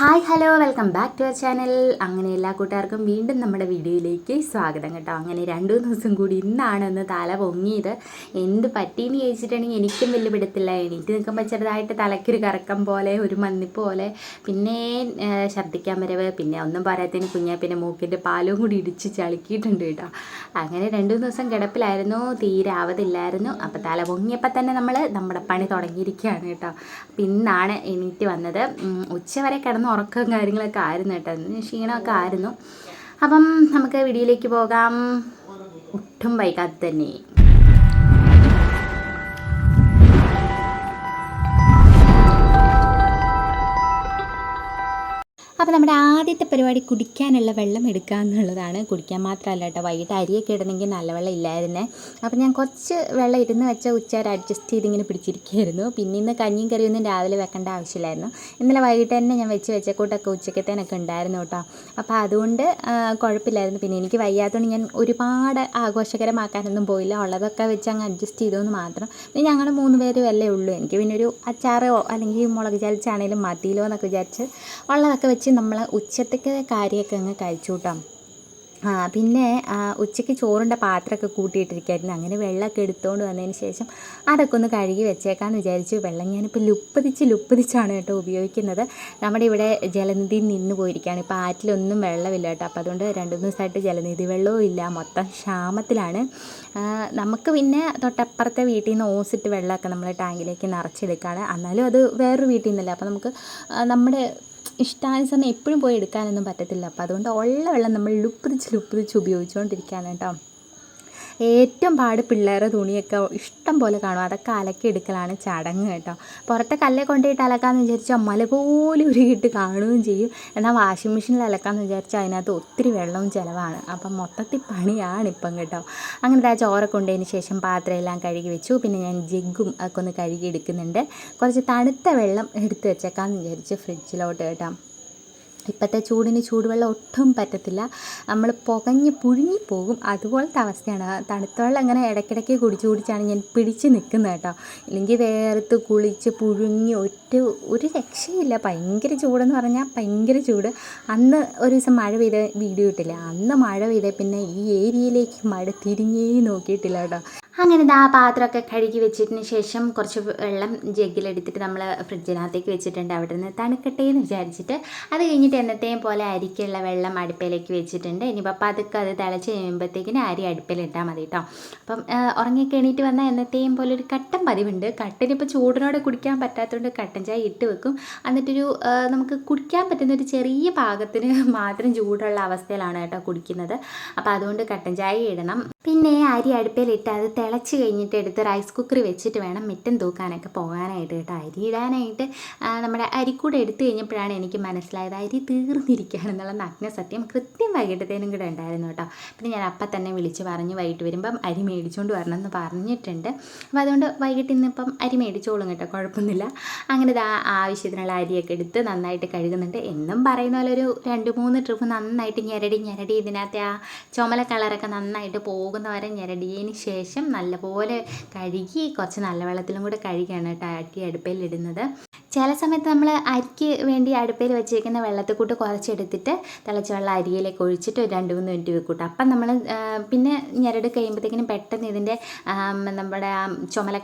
Hi hello welcome back to our channel. അങ്ങനെ എല്ലാ കൂട്ടുകാർക്കും വീണ്ടും നമ്മുടെ വീഡിയോയിലേക്ക് സ്വാഗതം കേട്ടോ. അങ്ങനെ രണ്ടു ദിവസം കൂടി ഇന്നാണ് ഒന്ന് തല പൊങ്ങിയത്. എന്ത് പറ്റീന്ന് ചോദിച്ചിട്ടുണ്ടെങ്കിൽ എനിക്കും വലിയ പിടുത്തില്ല. എണീറ്റ് നിൽക്കുമ്പോൾ ചെറുതായിട്ട് തലയ്ക്കൊരു കറക്കം പോലെ ഒരു മന്നിപ്പ് പോലെ. പിന്നെ ഛർദ്ദിക്കാൻ വരവ് പിന്നെ ഒന്നും പറയാത്തതിന് കുഞ്ഞാ പിന്നെ മൂക്കിന്റെ പാലും കൂടി ഇടിച്ച് ചളുക്കിയിട്ടുണ്ട് കേട്ടോ. അങ്ങനെ രണ്ടു ദിവസം കിടപ്പിലായിരുന്നു തീരെ ആവതില്ലായിരുന്നു. അപ്പോൾ തല പൊങ്ങിയപ്പോൾ തന്നെ നമ്മൾ നമ്മുടെ പണി തുടങ്ങിയിരിക്കുകയാണ് കേട്ടോ. അപ്പം ഇന്നാണ് എണീറ്റ് വന്നത്. ഉച്ച ഉച്ചവരെ കിടന്ന് ഉറക്കവും കാര്യങ്ങളൊക്കെ ആയിരുന്നു കേട്ടോ. ക്ഷീണമൊക്കെ ആയിരുന്നു. അപ്പം നമുക്ക് വീഡിയോയിലേക്ക് പോകാം. ഒട്ടും വൈകാതെ തന്നെ. അപ്പോൾ നമ്മുടെ ആദ്യത്തെ പരിപാടി കുടിക്കാനുള്ള വെള്ളം എടുക്കുക എന്നുള്ളതാണ്. കുടിക്കാൻ മാത്രമല്ല കേട്ടോ. വൈകിട്ട് അരിയൊക്കെ ഇടണമെങ്കിൽ നല്ല വെള്ളം ഇല്ലായിരുന്നേ. അപ്പോൾ ഞാൻ കുറച്ച് വെള്ളം ഇരുന്ന് വെച്ച ഉച്ചവരെ അഡ്ജസ്റ്റ് ചെയ്തിങ്ങനെ പിടിച്ചിരിക്കുകയായിരുന്നു. പിന്നെ ഇന്ന് കഞ്ഞിയും കറിയൊന്നും രാവിലെ വെക്കേണ്ട ആവശ്യമില്ലായിരുന്നു. ഇന്നലെ വൈകിട്ട് തന്നെ ഞാൻ വെച്ച് കൂട്ടൊക്കെ ഉച്ചക്കത്തേനൊക്കെ ഉണ്ടായിരുന്നു കേട്ടോ. അപ്പോൾ അതുകൊണ്ട് കുഴപ്പമില്ലായിരുന്നു. പിന്നെ എനിക്ക് വയ്യാത്തതുകൊണ്ട് ഞാൻ ഒരുപാട് ആഘോഷകരമാക്കാനൊന്നും പോയില്ല. ഉള്ളതൊക്കെ വെച്ച് അങ്ങ് അഡ്ജസ്റ്റ് ചെയ്തോന്ന് മാത്രം. പിന്നെ ഞങ്ങൾ മൂന്ന് പേരും അല്ലേ ഉള്ളൂ. എനിക്ക് പിന്നെ ഒരു അച്ചാറോ അല്ലെങ്കിൽ മുളക് ചാലിച്ചാണേലും മതിയിലോ എന്നൊക്കെ വിചാരിച്ച് ഉള്ളതൊക്കെ വെച്ച് നമ്മൾ ഉച്ചത്തേക്ക് കാര്യമൊക്കെ അങ്ങ് കഴിച്ചു ആ പിന്നെ ഉച്ചയ്ക്ക് ചോറിന്റെ പാത്രമൊക്കെ കൂട്ടിയിട്ടിരിക്കായിരുന്നു. അങ്ങനെ വെള്ളമൊക്കെ എടുത്തുകൊണ്ട് വന്നതിന് ശേഷം അതൊക്കെ ഒന്ന് കഴുകി വെച്ചേക്കാമെന്ന് വിചാരിച്ചു. വെള്ളം ഞാനിപ്പോൾ ലുപ്പതിച്ച് ലുപ്പതിച്ചാണ് കേട്ടോ ഉപയോഗിക്കുന്നത്. നമ്മുടെ ഇവിടെ ജലനിധി നിന്ന് പോയിരിക്കുകയാണ്. ഇപ്പോൾ ആറ്റിലൊന്നും വെള്ളമില്ല കേട്ടോ. അപ്പോൾ അതുകൊണ്ട് രണ്ട് മൂന്ന് ദിവസമായിട്ട് ജലനിധി വെള്ളവും ഇല്ല. മൊത്തം ക്ഷാമത്തിലാണ്. നമുക്ക് പിന്നെ തൊട്ടപ്പുറത്തെ വീട്ടിൽ നിന്ന് ഓസിട്ട് വെള്ളമൊക്കെ നമ്മൾ ടാങ്കിലേക്ക് നിറച്ചെടുക്കുകയാണ്. എന്നാലും അത് വേറൊരു വീട്ടിൽ നിന്നല്ല. അപ്പോൾ നമുക്ക് നമ്മുടെ ഇഷ്ടാനുസരണം എപ്പോഴും പോയി എടുക്കാനൊന്നും പറ്റത്തില്ല. അപ്പോൾ അതുകൊണ്ട് ഉള്ള വെള്ളം നമ്മൾ ലുപ്രിച്ച് ലുപ്രിച്ച് ഉപയോഗിച്ചുകൊണ്ടിരിക്കുകയാണ് കേട്ടോ. ഏറ്റവും പാട് പിള്ളേരെ തുണിയൊക്കെ ഇഷ്ടം പോലെ കാണും. അതൊക്കെ അലക്കി എടുക്കലാണ് ചടങ്ങ് കേട്ടോ. പുറത്തെ കല്ലേ കൊണ്ടുപോയിട്ട് അലക്കാമെന്ന് വിചാരിച്ചാൽ മല പോലെ ഉരുകിയിട്ട് കാണുകയും ചെയ്യും. എന്നാൽ വാഷിംഗ് മെഷീനിൽ അലക്കാമെന്ന് വിചാരിച്ചാൽ അതിനകത്ത് ഒത്തിരി വെള്ളവും ചിലവാണ്. അപ്പം മൊത്തത്തിൽ പണിയാണ് ഇപ്പം കേട്ടോ. അങ്ങനെ ആ ചോറ കൊണ്ടതിന് ശേഷം പാത്രം എല്ലാം കഴുകി വെച്ചു. പിന്നെ ഞാൻ ജഗ്ഗും ഒക്കെ ഒന്ന് കഴുകി എടുക്കുന്നുണ്ട്. കുറച്ച് തണുത്ത വെള്ളം എടുത്ത് വെച്ചേക്കാമെന്ന് വിചാരിച്ച് ഫ്രിഡ്ജിലോട്ട് കേട്ടോ. ഇപ്പോഴത്തെ ചൂടിന് ചൂടുവെള്ളം ഒട്ടും പറ്റത്തില്ല. നമ്മൾ പുകഞ്ഞ് പുഴുങ്ങി പോകും. അതുപോലത്തെ അവസ്ഥയാണ്. തണുത്ത വെള്ളം ഇങ്ങനെ ഇടയ്ക്കിടയ്ക്ക് കുടിച്ച് കുടിച്ചാണ് ഞാൻ പിടിച്ച് നിൽക്കുന്നത് കേട്ടോ. ഇല്ലെങ്കിൽ വേർത്ത് കുളിച്ച് പുഴുങ്ങി ഒറ്റ ഒരു രക്ഷയില്ല. ഭയങ്കര ചൂടെന്ന് പറഞ്ഞാൽ ഭയങ്കര ചൂട്. അന്ന് ഒരു ദിവസം മഴ പെയ്ത വീഡിയോ ഇട്ടില്ല? അന്ന് മഴ പെയ്ത പിന്നെ ഈ ഏരിയയിലേക്ക് മഴ തിരിഞ്ഞേ നോക്കിയിട്ടില്ല കേട്ടോ. അങ്ങനെ ദാ പാത്രമൊക്കെ കഴുകി വെച്ചതിന് ശേഷം കുറച്ച് വെള്ളം ജഗ്ഗിലെടുത്തിട്ട് നമ്മൾ ഫ്രിഡ്ജിനകത്തേക്ക് വെച്ചിട്ടുണ്ട്. അവിടെ നിന്ന് തണുക്കട്ടെ എന്ന് വിചാരിച്ചിട്ട് അത് കഴിഞ്ഞിട്ട് എന്നത്തെയും പോലെ അരിക്കുള്ള വെള്ളം അടുപ്പിലേക്ക് വെച്ചിട്ടുണ്ട്. ഇനിയിപ്പോൾ പതുക്കെ അത് തിളച്ച് കഴിയുമ്പോഴത്തേക്കിന് അരി അടുപ്പിലിട്ടാൽ മതി കേട്ടോ അപ്പം ഉറങ്ങി എണീറ്റ് വന്നാൽ എന്നത്തെയും പോലെ ഒരു കട്ടൻ പതിവുണ്ട്. കട്ടനിപ്പോൾ ചൂടിനോടെ കുടിക്കാൻ പറ്റാത്തതുകൊണ്ട് കട്ടൻ ചായ ഇട്ട് വെക്കും. എന്നിട്ടൊരു നമുക്ക് കുടിക്കാൻ പറ്റുന്ന ഒരു ചെറിയ പാകത്തിന് മാത്രം ചൂടുള്ള അവസ്ഥയിലാണ് കേട്ടോ കുടിക്കുന്നത്. അപ്പോൾ അതുകൊണ്ട് കട്ടൻ ചായ ഇടണം. പിന്നെ അരി അടുപ്പിലിട്ട് അത് തിളച്ച് കഴിഞ്ഞിട്ട് എടുത്ത് റൈസ് കുക്കർ വെച്ചിട്ട് വേണം മിറ്റം തൂക്കാനൊക്കെ പോകാനായിട്ട് കേട്ടോ. അരി ഇടാനായിട്ട് നമ്മുടെ അരിക്കൂടെ എടുത്തു കഴിഞ്ഞപ്പോഴാണ് എനിക്ക് മനസ്സിലായത്. അരി തീർന്നിരിക്കുകയാണെന്നുള്ള നഗ്ന സത്യം കൃത്യം വൈകിട്ടത്തേനും കൂടെ ഉണ്ടായിരുന്നു കേട്ടോ. പിന്നെ ഞാൻ അപ്പം തന്നെ വിളിച്ച് പറഞ്ഞു വൈകിട്ട് വരുമ്പം അരി മേടിച്ചുകൊണ്ട് വരണം എന്ന് പറഞ്ഞിട്ടുണ്ട്. അപ്പോൾ അതുകൊണ്ട് വൈകിട്ട് ഇന്നിപ്പം അരി മേടിച്ചോളും കേട്ടോ കുഴപ്പമൊന്നുമില്ല. അങ്ങനെ ആവശ്യത്തിനുള്ള അരിയൊക്കെ എടുത്ത് നന്നായിട്ട് കഴുകുന്നുണ്ട്. എന്നും പറയുന്ന പോലെ ഒരു രണ്ട് മൂന്ന് ട്രിപ്പ് നന്നായിട്ട് ഞെരടി ഞെരടി ഇതിനകത്തെ ആ ചുമല കളറൊക്കെ നന്നായിട്ട് പോകുന്ന വരെ ഞെരടിയതിന് ശേഷം നല്ലപോലെ കഴുകി കുറച്ച് നല്ല വെള്ളത്തിലും കൂടെ കഴുകിയാണ് കേട്ടോ അട്ടി അടുപ്പിൽ ഇടുന്നത് ചില സമയത്ത് നമ്മൾ അരിക്ക് വേണ്ടി അടുപ്പയിൽ വെച്ചേക്കുന്ന വെള്ളത്തിൽ കൂട്ട് കുറച്ചെടുത്തിട്ട് തിളച്ചുള്ള അരിയിലേക്ക് ഒഴിച്ചിട്ട് ഒരു രണ്ട് മൂന്ന് മിനിറ്റ് വെക്കൂട്ടോ. അപ്പം നമ്മൾ പിന്നെ ഞെരട് കഴിയുമ്പോഴത്തേക്കിനും പെട്ടെന്ന് ഇതിന്റെ നമ്മുടെ ആ ചുമല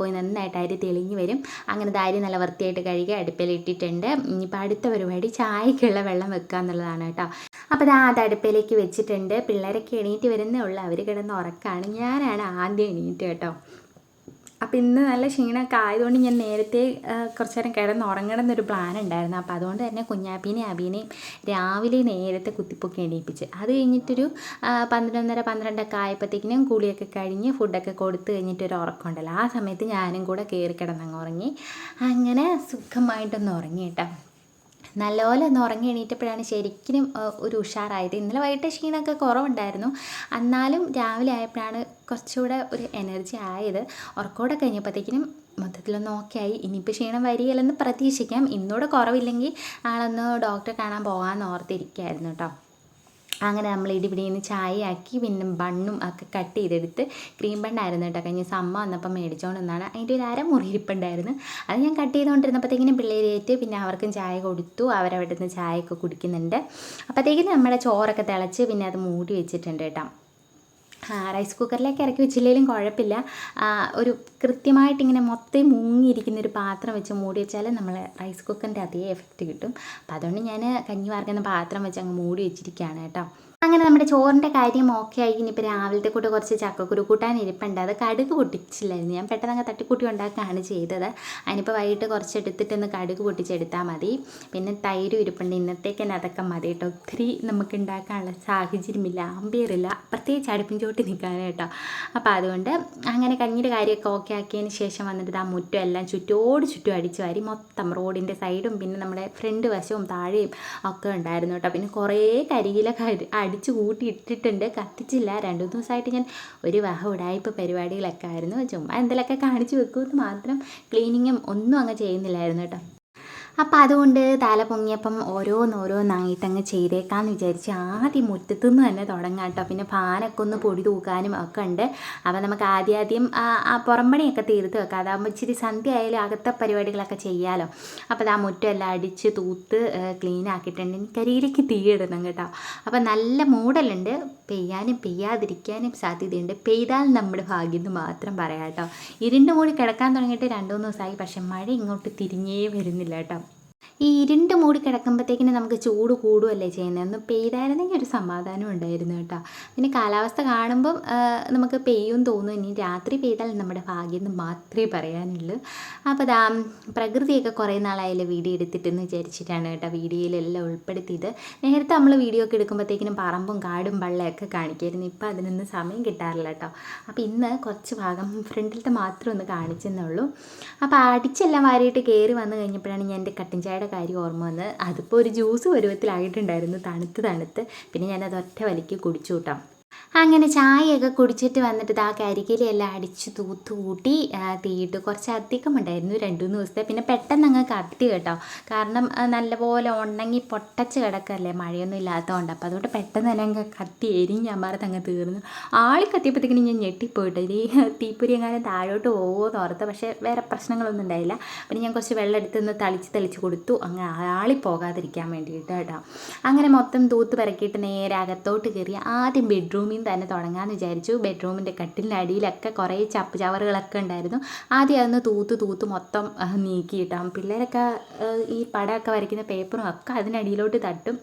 പോയി നന്നായിട്ട് അരി തെളിഞ്ഞ് വരും. അങ്ങനെ അരി നല്ല വൃത്തിയായിട്ട് കഴുകി അടുപ്പിൽ ഇട്ടിട്ടുണ്ട് ഇനിയിപ്പോൾ അടുത്ത പരിപാടി ചായക്കുള്ള വെള്ളം വെക്കുക എന്നുള്ളതാണ് കേട്ടോ. അപ്പോൾ ഞാൻ അത് അടുപ്പിലേക്ക് വെച്ചിട്ടുണ്ട്. പിള്ളേരൊക്കെ എണീറ്റ് വരുന്നേ ഉള്ളൂ. അവർ കിടന്ന് ഉറക്കാണ്. ഞാനാണ് ആദ്യം എണീറ്റ് കേട്ടോ. അപ്പോൾ ഇന്ന് നല്ല ക്ഷീണമൊക്കെ ആയതുകൊണ്ട് ഞാൻ നേരത്തെ കുറച്ച് നേരം കിടന്ന് ഉറങ്ങണം എന്നൊരു പ്ലാൻ ഉണ്ടായിരുന്നു. അപ്പോൾ അതുകൊണ്ട് തന്നെ കുഞ്ഞാപ്പീനെയും അബീനെയും രാവിലെ നേരത്തെ കുത്തിപ്പൊക്കി എണീപ്പിച്ച്. അത് കഴിഞ്ഞിട്ടൊരു പന്ത്രണ്ടര പന്ത്രണ്ടൊക്കെ ആയപ്പോഴത്തേക്കിനും കുളിയൊക്കെ കഴിഞ്ഞ് ഫുഡൊക്കെ കൊടുത്ത് കഴിഞ്ഞിട്ടൊരു ഉറക്കമുണ്ടല്ലോ. ആ സമയത്ത് ഞാനും കൂടെ കയറി കിടന്നങ്ങ് ഉറങ്ങി. അങ്ങനെ സുഖമായിട്ടൊന്ന് ഉറങ്ങി കേട്ടോ. നല്ലപോലെ ഒന്ന് ഉറങ്ങി എണീറ്റപ്പോഴാണ് ശരിക്കും ഒരു ഉഷാറായത്. ഇന്നലെ വൈകിട്ട് ക്ഷീണമൊക്കെ കുറവുണ്ടായിരുന്നു. എന്നാലും രാവിലെ ആയപ്പോഴാണ് കുറച്ചുകൂടെ ഒരു എനർജി ആയത്. ഉറക്കോടെ കഴിഞ്ഞപ്പോഴത്തേക്കിനും മൊത്തത്തിലൊന്ന് ഓക്കെ ആയി. ഇനിയിപ്പോൾ ക്ഷീണം വരികയില്ലെന്ന് പ്രതീക്ഷിക്കാം. ഇന്നൂടെ കുറവില്ലെങ്കിൽ നാളൊന്ന് ഡോക്ടറെ കാണാൻ പോകാമെന്ന് ഓർത്തിരിക്കുകയായിരുന്നു കേട്ടോ അങ്ങനെ നമ്മൾ ഇടിപിടിയിൽ ചായയാക്കി പിന്നെ ബണ്ണും ഒക്കെ കട്ട് ചെയ്തെടുത്ത് ക്രീം ബണ്ണായിരുന്നു കേട്ടോ. കഴിഞ്ഞ സമ്മ വന്നപ്പോൾ മേടിച്ചോണ്ട് വന്നാണ്. അതിന്റെ ഒരു അരമുറി ഇരിപ്പുണ്ടായിരുന്നു. അത് ഞാൻ കട്ട് ചെയ്തുകൊണ്ടിരുന്നപ്പോഴത്തേക്കിനും പിള്ളേരേറ്റ് പിന്നെ അവർക്കും ചായ കൊടുത്തു. അവരവിടെ നിന്ന് ചായയൊക്കെ കുടിക്കുന്നുണ്ട്. അപ്പോഴത്തേക്കിനും നമ്മുടെ ചോറൊക്കെ തിളച്ച് പിന്നെ അത് മൂടി വെച്ചിട്ടുണ്ട് കേട്ടോ. റൈസ് കുക്കറിലേക്ക് ഇറക്കി വെച്ചില്ലെങ്കിലും കുഴപ്പമില്ല. ഒരു കൃത്യമായിട്ട് ഇങ്ങനെ മൊത്തം മുങ്ങിയിരിക്കുന്ന ഒരു പാത്രം വെച്ച് മൂടി വെച്ചാൽ നമ്മൾ റൈസ് കുക്കറിന്റെ അതേ എഫക്റ്റ് കിട്ടും. അപ്പം അതുകൊണ്ട് ഞാൻ കഞ്ഞി വാർക്കുന്ന പാത്രം വെച്ച് അങ്ങ് മൂടി വെച്ചിരിക്കുകയാണ് കേട്ടോ. അങ്ങനെ നമ്മുടെ ചോറിന്റെ കാര്യം ഓക്കെ ആയി ഇനിയിപ്പോൾ രാവിലത്തെ കൂട്ട് കുറച്ച് ചക്കക്കുരു കൂട്ടാൻ ഇരിപ്പുണ്ട്. അത് കടുക് പൊട്ടിച്ചില്ലായിരുന്നു. ഞാൻ പെട്ടെന്ന് തട്ടിക്കൂട്ടി ഉണ്ടാക്കുകയാണ് ചെയ്തത്. അതിനിപ്പോൾ വൈകിട്ട് കുറച്ച് എടുത്തിട്ടൊന്ന് കടുക് പൊട്ടിച്ചെടുത്താൽ മതി. പിന്നെ തൈര് ഇരിപ്പുണ്ട്. ഇന്നത്തേക്ക് തന്നെ അതൊക്കെ മതി കേട്ടോ. ഒത്തിരി നമുക്ക് ഉണ്ടാക്കാനുള്ള സാഹചര്യമില്ല. ആമ്പിയറില്ല പ്രത്യേകിച്ച് അടുപ്പിൻ ചോട്ടി നിൽക്കാനായിട്ടോ അപ്പോൾ അതുകൊണ്ട് അങ്ങനെ കഞ്ഞിയുടെ കാര്യമൊക്കെ ഓക്കെ ആക്കിയതിന് ശേഷം വന്നിട്ട് ആ മുറ്റം എല്ലാം ചുറ്റോട് ചുറ്റും അടിച്ചു വാരി മൊത്തം റോഡിന്റെ സൈഡും പിന്നെ നമ്മുടെ ഫ്രണ്ട് വശവും താഴെയും ഒക്കെ ഉണ്ടായിരുന്നു കേട്ടോ. പിന്നെ കുറേ കരിയിലൊക്കെ അടിച്ച് കൂട്ടി ഇട്ടിട്ടുണ്ട്. കത്തിച്ചില്ല. രണ്ട് മൂന്ന് ദിവസമായിട്ട് ഞാൻ ഒരു വഹ ഉടായ്പ പരിപാടികളൊക്കെ ആയിരുന്നു. ചുമ്മാ എന്തെങ്കിലുമൊക്കെ കാണിച്ച് വെക്കുമെന്ന് മാത്രം ക്ലീനിങ്ങും ഒന്നും അങ്ങ് ചെയ്യുന്നില്ലായിരുന്നു കേട്ടോ. അപ്പം അതുകൊണ്ട് തല പൊങ്ങിയപ്പം ഓരോന്നോരോന്നായിട്ട് അങ്ങ് ചെയ്തേക്കാമെന്ന് വിചാരിച്ച് ആദ്യം മുറ്റത്തുനിന്ന് തന്നെ തുടങ്ങാം കേട്ടോ. പിന്നെ ഫാനൊക്കെ ഒന്ന് പൊടി തൂക്കാനും ഒക്കെ ഉണ്ട്. അപ്പം നമുക്ക് ആദ്യം ആദ്യം ആ പുറംപണിയൊക്കെ തീർത്ത് വെക്കാം. അതാകുമ്പോൾ ഇച്ചിരി സന്ധ്യ ആയാലും അകത്തെ പരിപാടികളൊക്കെ ചെയ്യാമല്ലോ അപ്പോൾ ആ മുറ്റമെല്ലാം അടിച്ച് തൂത്ത് ക്ലീൻ ആക്കിയിട്ടുണ്ട്. കരിയിലേക്ക് തീയിടണം കേട്ടോ. അപ്പം നല്ല മൂടലുണ്ട്. പെയ്യാനും പെയ്യാതിരിക്കാനും സാധ്യതയുണ്ട്. പെയ്താൽ നമ്മുടെ ഭാഗ്യം എന്ന് മാത്രം പറയാം കേട്ടോ. ഇരുണ്ട് മൂടി കിടക്കാൻ തുടങ്ങിയിട്ട് രണ്ടു മൂന്ന് ദിവസമായി. പക്ഷെ മഴ ഇങ്ങോട്ട് തിരിഞ്ഞേ വരുന്നില്ല കേട്ടോ. ഈ ഇരുണ്ട് മൂടി കിടക്കുമ്പോഴത്തേക്കിന് നമുക്ക് ചൂട് കൂടുമല്ലേ ചെയ്യുന്നത്? ഒന്ന് പെയ്തായിരുന്നെങ്കിൽ ഒരു സമാധാനം ഉണ്ടായിരുന്നു കേട്ടോ. പിന്നെ കാലാവസ്ഥ കാണുമ്പം നമുക്ക് പെയ്യും തോന്നും. ഇനി രാത്രി പെയ്താൽ നമ്മുടെ ഭാഗ്യം എന്ന് മാത്രമേ പറയാനുള്ളൂ. അപ്പോൾ ദാ പ്രകൃതിയൊക്കെ കുറേ നാളായാലും വീഡിയോ എടുത്തിട്ടെന്ന് വിചാരിച്ചിട്ടാണ് കേട്ടോ വീഡിയോയിലെല്ലാം ഉൾപ്പെടുത്തിയത്. നേരത്തെ നമ്മൾ വീഡിയോ ഒക്കെ എടുക്കുമ്പോഴത്തേക്കിനും പറമ്പും കാടും വള്ളയൊക്കെ കാണിക്കായിരുന്നു. ഇപ്പം അതിനൊന്നും സമയം കിട്ടാറില്ല കേട്ടോ. അപ്പോൾ ഇന്ന് കുറച്ച് ഭാഗം ഫ്രണ്ടിലത്തെ മാത്രം ഒന്ന് കാണിച്ചെന്നുള്ളൂ അപ്പോൾ അടിച്ചെല്ലാം വാരിയിട്ട് കയറി വന്നു കഴിഞ്ഞപ്പോഴാണ് ഞാൻ എന്റെ കട്ടിൻ ചായയുടെ കാര്യം ഓർമ്മ വന്ന് അതിപ്പോൾ ഒരു ജ്യൂസ് പരുവത്തിലായിട്ടുണ്ടായിരുന്നു തണുത്ത് തണുത്ത്. പിന്നെ ഞാനത് ഒറ്റ വലിക്ക് കുടിച്ചു കൂട്ടാം അങ്ങനെ ചായയൊക്കെ കുടിച്ചിട്ട് വന്നിട്ട് ആ കരികിലെല്ലാം അടിച്ച് തൂത്ത് കൂട്ടി തീയിട്ട്. കുറച്ച് അധികം ഉണ്ടായിരുന്നു രണ്ട് മൂന്ന് ദിവസത്തെ. പിന്നെ പെട്ടെന്ന് അങ്ങ് കത്തി കേട്ടോ. കാരണം നല്ലപോലെ ഉണങ്ങി പൊട്ടച്ച് കിടക്കല്ലേ? മഴയൊന്നും ഇല്ലാത്തതുകൊണ്ട്. അപ്പോൾ അതുകൊണ്ട് പെട്ടെന്ന് തന്നെ അങ്ങ് കത്തി എരിഞ്ഞ് അമ്മാറത്ത് അങ്ങ് തീർന്നു. ആളി കത്തിയപ്പോഴത്തേക്കിനും ഞാൻ ഞെട്ടിപ്പോയിട്ട്. ഈ തീപ്പൊരി എങ്ങാനും താഴോട്ട് പോകുമെന്ന് ഓർത്ത്. പക്ഷേ വേറെ പ്രശ്നങ്ങളൊന്നും ഉണ്ടായില്ല. പിന്നെ ഞാൻ കുറച്ച് വെള്ളം എടുത്ത് തളിച്ച് തളിച്ച് കൊടുത്തു. അങ്ങ് ആളി പോകാതിരിക്കാൻ വേണ്ടിയിട്ട് കേട്ടോ. അങ്ങനെ മൊത്തം തൂത്ത് പിറക്കിയിട്ട് നേരെ അകത്തോട്ട് കയറി. ആദ്യം ബെഡ്റൂമിൽ നിന്ന് തന്നെ തുടങ്ങാമെന്ന് വിചാരിച്ചു. ബെഡ്റൂമിന്റെ കട്ടിലിന്റെ അടിയിലൊക്കെ കുറേ ചപ്പ് ചവറുകളൊക്കെ ഉണ്ടായിരുന്നു. ആദ്യം അതൊന്ന് തൂത്ത് തൂത്ത് മൊത്തം നീക്കിയിട്ടാകും പിള്ളേരൊക്കെ ഈ പടമൊക്കെ വരയ്ക്കുന്ന പേപ്പറും ഒക്കെ അതിനടിയിലോട്ട് തട്ടും.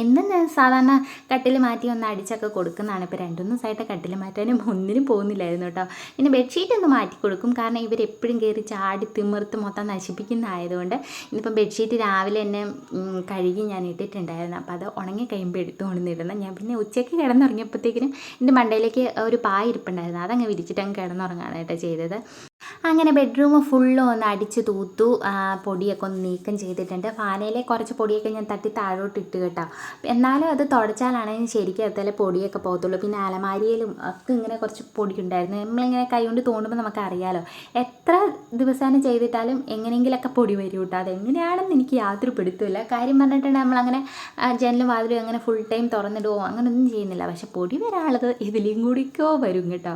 എന്നും സാധാരണ കട്ടിൽ മാറ്റി ഒന്ന് അടിച്ചൊക്കെ കൊടുക്കുന്നതാണ്. ഇപ്പോൾ രണ്ടു ദിവസമായിട്ട് കട്ടിൽ മാറ്റാനും ഒന്നിനും പോകുന്നില്ലായിരുന്നു കേട്ടോ. പിന്നെ ബെഡ്ഷീറ്റ് ഒന്ന് മാറ്റി കൊടുക്കും. കാരണം ഇവർ എപ്പോഴും കയറി ചാടി തിമിർത്ത് മൊത്തം നശിപ്പിക്കുന്നതായതുകൊണ്ട് ഇന്നിപ്പം ബെഡ്ഷീറ്റ് രാവിലെ തന്നെ കഴുകി ഞാൻ ഇട്ടിട്ടുണ്ടായിരുന്നു. അപ്പോൾ അത് ഉണങ്ങി കഴിയുമ്പോൾ എടുത്തു കൊണ്ടിരുന്നത് ഞാൻ പിന്നെ ഉച്ചയ്ക്ക് കിടന്നുറങ്ങിയപ്പോഴത്തേക്കിനും എന്റെ മണ്ടയിലേക്ക് ഒരു പായ ഇരിപ്പുണ്ടായിരുന്നു. അതങ്ങ് വിരിച്ചിട്ട് അങ്ങ് കിടന്നുറങ്ങാണ് കേട്ടോ ചെയ്തത്. അങ്ങനെ ബെഡ്റൂം ഫുള്ളും ഒന്ന് അടിച്ച് തൂത്തു. പൊടിയൊക്കെ ഒന്ന് നീക്കം ചെയ്തിട്ടുണ്ട്. ഫാനയിലെ കുറച്ച് പൊടിയൊക്കെ ഞാൻ തട്ടി താഴോട്ട് ഇട്ട് കേട്ടോ. എന്നാലും അത് തുടച്ചാലാണെങ്കിൽ ശരിക്കും അതുപോലെ പൊടിയൊക്കെ പോകത്തുള്ളൂ. പിന്നെ അലമാരിയിലും ഒക്കെ ഇങ്ങനെ കുറച്ച് പൊടി ഉണ്ടായിരുന്നു നമ്മളിങ്ങനെ കൈകൊണ്ട് തോണ്ടുമ്പോൾ നമുക്ക് അറിയാലോ എത്ര ദിവസം ചെയ്തിട്ടാലും എങ്ങനെയെങ്കിലൊക്കെ പൊടി വരും കേട്ടോ. അതെങ്ങനെയാണെന്ന് എനിക്ക് യാതൊരു പിടുത്തമില്ല കാര്യം പറഞ്ഞിട്ടുണ്ടെങ്കിൽ നമ്മളങ്ങനെ ജനലും വാതിലും അങ്ങനെ ഫുൾ ടൈം തുറന്നിടുമോ അങ്ങനെയൊന്നും ചെയ്യുന്നില്ല. പക്ഷെ പൊടി വരാനുള്ളത് ഇതിലും കൂടിക്കോ വരും കേട്ടോ.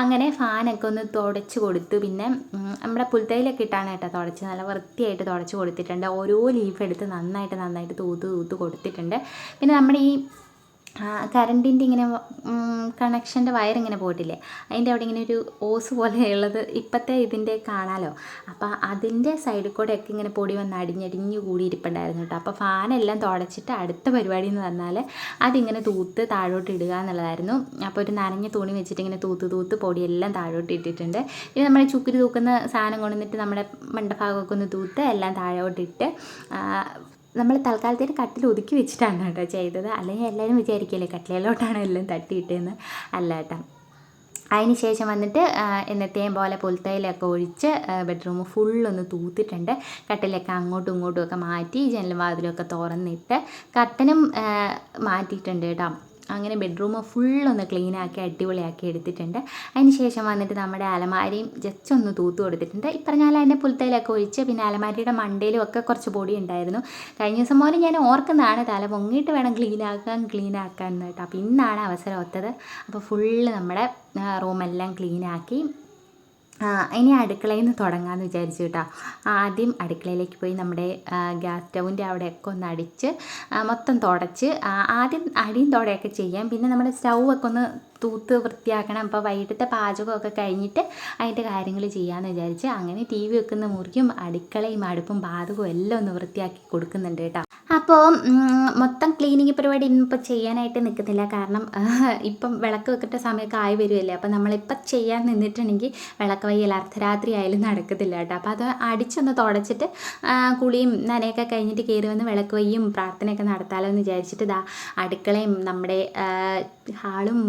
അങ്ങനെ ഫാനൊക്കെ ഒന്ന് തുടച്ച് കൊടുത്തു. പിന്നെ നമ്മുടെ പുൽത്തൈലൊക്കെ ഇട്ടാണ് കേട്ടോ തുടച്ച് നല്ല വൃത്തിയായിട്ട് തുടച്ച് കൊടുത്തിട്ടുണ്ട്. ഓരോ ലീഫ് എടുത്ത് നന്നായിട്ട് നന്നായിട്ട് തൂത്ത് തൂത്ത് കൊടുത്തിട്ടുണ്ട്. പിന്നെ നമ്മുടെ ഈ കറണ്ടിന്റെ ഇങ്ങനെ കണക്ഷന്റെ വയറിങ്ങനെ പോയിട്ടില്ലേ? അതിന്റെ അവിടെ ഇങ്ങനെ ഒരു ഓസ് പോലെയുള്ളത് ഇപ്പോഴത്തെ ഇതിന്റെ കാണാലോ. അപ്പോൾ അതിന്റെ സൈഡിൽ കൂടെയൊക്കെ ഇങ്ങനെ പൊടി വന്ന് അടിഞ്ഞടിഞ്ഞ് കൂടി ഇരിപ്പുണ്ടായിരുന്നു കേട്ടോ അപ്പോൾ ഫാനെല്ലാം തുടച്ചിട്ട് അടുത്ത പരിപാടി എന്ന് പറഞ്ഞാൽ അതിങ്ങനെ തൂത്ത് താഴോട്ട് ഇടുക എന്നുള്ളതായിരുന്നു. അപ്പോൾ ഒരു നനഞ്ഞ തുണി വെച്ചിട്ട് ഇങ്ങനെ തൂത്ത് തൂത്ത് പൊടിയെല്ലാം താഴോട്ട് ഇട്ടിട്ടുണ്ട്. ഇനി നമ്മൾ ചുക്കിരി തൂക്കുന്ന സാധനം കൊണ്ടുവന്നിട്ട് നമ്മുടെ മണ്ടഭാഗമൊക്കെ ഒന്ന് തൂത്ത് എല്ലാം താഴോട്ടിട്ട് നമ്മൾ തൽക്കാലത്തേക്ക് കട്ടിൽ ഒതുക്കി വെച്ചിട്ടാണ് കേട്ടോ ചെയ്തത്. അല്ലെങ്കിൽ എല്ലാവരും വിചാരിക്കില്ലേ കട്ടിലേലോട്ടാണ് എല്ലാം തട്ടിയിട്ടേന്ന്. അല്ല കേട്ടോ അതിന് ശേഷം വന്നിട്ട് എന്നത്തെയും പോലെ പുൽത്തയിലൊക്കെ ഒഴിച്ച് ബെഡ്റൂം ഫുള്ളൊന്ന് തൂത്തിട്ടുണ്ട്. കട്ടിലൊക്കെ അങ്ങോട്ടും ഇങ്ങോട്ടും ഒക്കെ മാറ്റി ജനലും വാതിലൊക്കെ തുറന്നിട്ട് കർട്ടനും മാറ്റിയിട്ടുണ്ട് കേട്ടോ അങ്ങനെ ബെഡ്റൂം ഫുള്ളൊന്ന് ക്ലീൻ ആക്കി അടിപൊളിയാക്കി എടുത്തിട്ടുണ്ട്. അതിന് ശേഷം വന്നിട്ട് നമ്മുടെ അലമാരിയും ജസ്റ്റ് ഒന്ന് തൂത്ത് കൊടുത്തിട്ടുണ്ട്. ഈ പറഞ്ഞാൽ അതിന്റെ പുൽത്തയിലൊക്കെ ഒഴിച്ച് പിന്നെ അലമാരിയുടെ മണ്ടയിലും ഒക്കെ കുറച്ച് പൊടി ഉണ്ടായിരുന്നു. കഴിഞ്ഞ ദിവസം പോലെ ഞാൻ ഓർക്കുന്നതാണ് തല പൊങ്ങിയിട്ട് വേണം ആക്കാൻ എന്ന് കേട്ടോ. അപ്പോൾ ഇന്നാണ് അവസരം ഒത്തത്. അപ്പോൾ ഫുള്ള് നമ്മുടെ റൂമെല്ലാം ആ, ഇനി അടുക്കളയിൽ നിന്ന് തുടങ്ങാമെന്ന് വിചാരിച്ചു കേട്ടോ ആദ്യം അടുക്കളയിലേക്ക് പോയി നമ്മുടെ ഗ്യാസ് സ്റ്റൗവിന്റെ അവിടെയൊക്കെ ഒന്ന് അടിച്ച് മൊത്തം തുടച്ച് ആദ്യം അടിയും തുടയൊക്കെ ചെയ്യാം. പിന്നെ നമ്മുടെ സ്റ്റൗവൊക്കെ ഒന്ന് തൂത്ത് വൃത്തിയാക്കണം. അപ്പോൾ വൈകിട്ടത്തെ പാചകമൊക്കെ കഴിഞ്ഞിട്ട് അതിന്റെ കാര്യങ്ങൾ ചെയ്യാമെന്ന് വിചാരിച്ച് അങ്ങനെ ടി വി വെക്കുന്ന മുറിയും അടുക്കളയും അടുപ്പും പാചകവും എല്ലാം ഒന്ന് വൃത്തിയാക്കി കൊടുക്കുന്നുണ്ട് കേട്ടോ. അപ്പോൾ മൊത്തം ക്ലീനിങ് പരിപാടി ഇന്നിപ്പോൾ ചെയ്യാനായിട്ട് നിൽക്കുന്നില്ല. കാരണം ഇപ്പം വിളക്ക് വെക്കേണ്ട സമയമൊക്കെ ആയി വരുമല്ലേ അപ്പോൾ നമ്മളിപ്പം ചെയ്യാൻ നിന്നിട്ടുണ്ടെങ്കിൽ വിളക്ക് വയ്യൽ അർദ്ധരാത്രി ആയാലും നടക്കത്തില്ല കേട്ടോ. അപ്പോൾ അത് അടിച്ചൊന്ന് തുടച്ചിട്ട് കുളിയും നനയൊക്കെ കഴിഞ്ഞിട്ട് കയറി വന്ന് വിളക്ക് വയ്യും പ്രാർത്ഥനയൊക്കെ നടത്താലോ എന്ന് വിചാരിച്ചിട്ട് ഇതാ അടുക്കളയും നമ്മുടെ ഹാളും